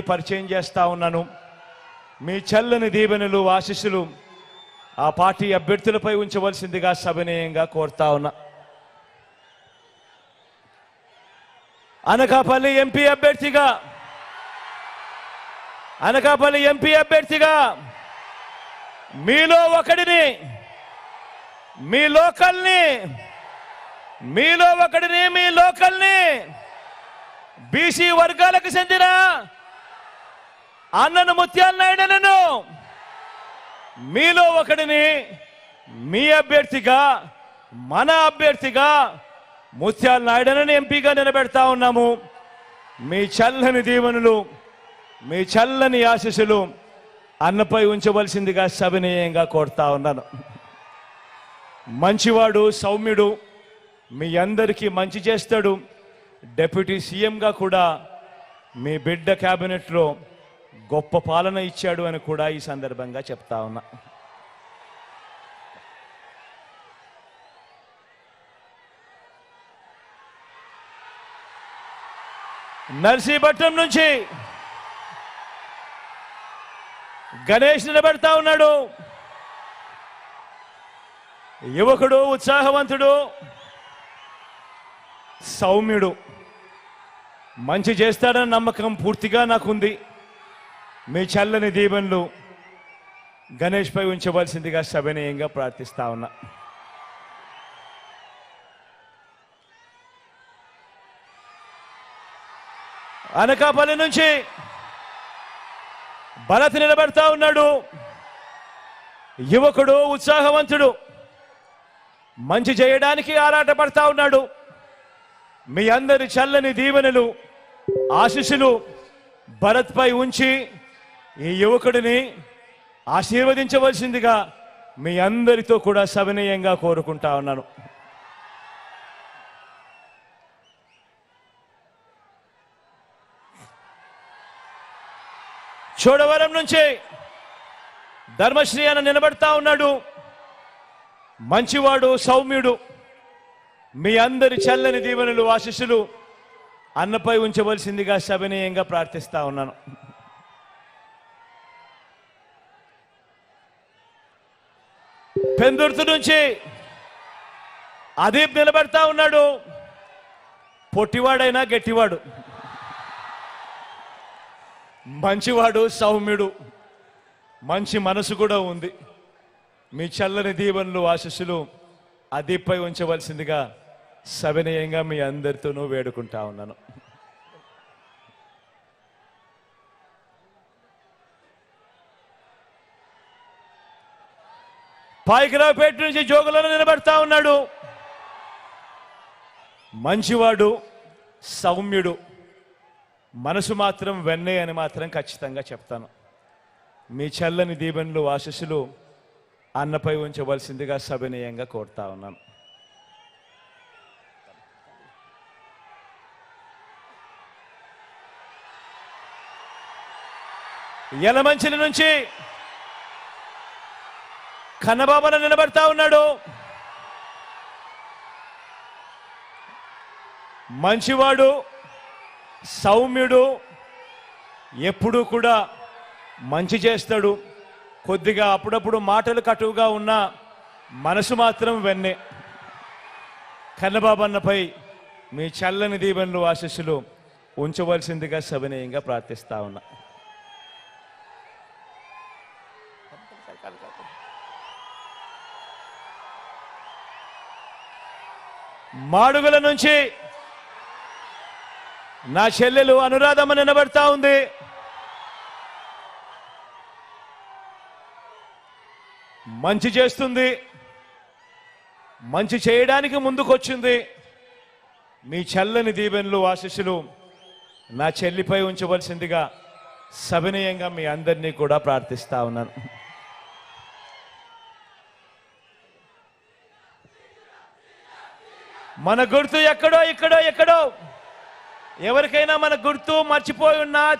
పరిచయం చేస్తా ఉన్నాను. మీ చల్లని దీవెనలు ఆశీస్సులు ఆ పార్టీ అభ్యర్థులపై ఉంచవలసిందిగా సవినయంగా కోరుతా ఉన్నా. అనకాపల్లి ఎంపీ అభ్యర్థిగా అనకాపల్లి ఎంపీ అభ్యర్థిగా మీలో ఒకడిని మీ లోకల్ని మీలో ఒకడిని మీ లోకల్ని బీసీ వర్గాలకు చెందిన అన్నను ముత్యాల నాయుడనను మీలో ఒకడిని మీ అభ్యర్థిగా మన అభ్యర్థిగా ముత్యాల నాయుడనని ఎంపీగా నిలబెడతా ఉన్నాము. మీ చల్లని దీవెనులు మీ చల్లని ఆశీస్సులు అన్నపై ఉంచవలసిందిగా సవినీయంగా కోరుతా ఉన్నాను. మంచివాడు సౌమ్యుడు మీ అందరికీ మంచి చేస్తాడు. డెప్యూటీ సీఎంగా కూడా మీ బిడ్డ క్యాబినెట్లో గొప్ప పాలన ఇచ్చాడు అని కూడా ఈ సందర్భంగా చెప్తా ఉన్నా. నర్సీపట్నం నుంచి గణేష్ నిలబెడతా ఉన్నాడు. యువకుడు ఉత్సాహవంతుడు సౌమ్యుడు. మంచి చేస్తాడన్న నమ్మకం పూర్తిగా నాకుంది. మీ చల్లని దీవెనలు గణేష్పై ఉంచవలసిందిగా సవినయంగా ప్రార్థిస్తా ఉన్నా. అనకాపల్లి నుంచి భరత్ నిలబెడతా ఉన్నాడు. యువకుడు ఉత్సాహవంతుడు. మంచి చేయడానికి ఆరాటపడతా ఉన్నాడు. మీ అందరి చల్లని దీవెనలు ఆశీస్సులు భరత్పై ఉంచి ఈ యువకుడిని ఆశీర్వదించవలసిందిగా మీ అందరితో కూడా సవినయంగా కోరుకుంటా ఉన్నాను. చోడవరం నుంచి ధర్మశ్రీ అని నిలబడతా ఉన్నాడు. మంచివాడు సౌమ్యుడు. మీ అందరి చల్లని దీవెనలు ఆశిస్సులు అన్నపై ఉంచవలసిందిగా సవినయంగా ప్రార్థిస్తా ఉన్నాను. పెందుర్తి నుంచి అదీప్ నిలబెడతా ఉన్నాడు. పొట్టివాడైనా గట్టివాడు. మంచివాడు సౌమ్యుడు. మంచి మనసు కూడా ఉంది. మీ చల్లని దీవెనలు ఆశస్సులు అదీప్పై ఉంచవలసిందిగా సవినయంగా మీ అందరితోనూ వేడుకుంటా ఉన్నాను. పాయికరావుపేట నుంచి జోగులను నిలబడతా ఉన్నాడు. మంచివాడు సౌమ్యుడు. మనసు మాత్రం వెన్నే అని మాత్రం ఖచ్చితంగా చెప్తాను. మీ చల్లని దీవెనలు ఆశస్సులు అన్నపై ఉంచవలసిందిగా సవినయంగా కోరుతా ఉన్నాను. యలమంచిలి నుంచి కన్నబాబన నిలబడతా ఉన్నాడు. మంచివాడు సౌమ్యుడు ఎప్పుడూ కూడా మంచి చేస్తాడు. కొద్దిగా అప్పుడప్పుడు మాటలు కటువుగా ఉన్న మనసు మాత్రం వెన్నే. కన్నబాబన్నపై మీ చల్లని దీవెనలు ఆశస్సులు ఉంచవలసిందిగా సవినయంగా ప్రార్థిస్తా ఉన్నా. మాడుగుల నుంచి నా చెల్లెలు అనురాధమ్మ నిలబడతా ఉంది. మంచి చేస్తుంది. మంచి చేయడానికి ముందుకొచ్చింది. మీ చల్లని దీవెనలు ఆశీస్సులు నా చెల్లిపై ఉంచవలసిందిగా సవినయంగా మీ అందరినీ కూడా ప్రార్థిస్తా ఉన్నాను. మన గుర్తు ఎక్కడో ఇక్కడో ఎక్కడో. ఎవరికైనా మన గుర్తు మర్చిపోయి ఉన్నా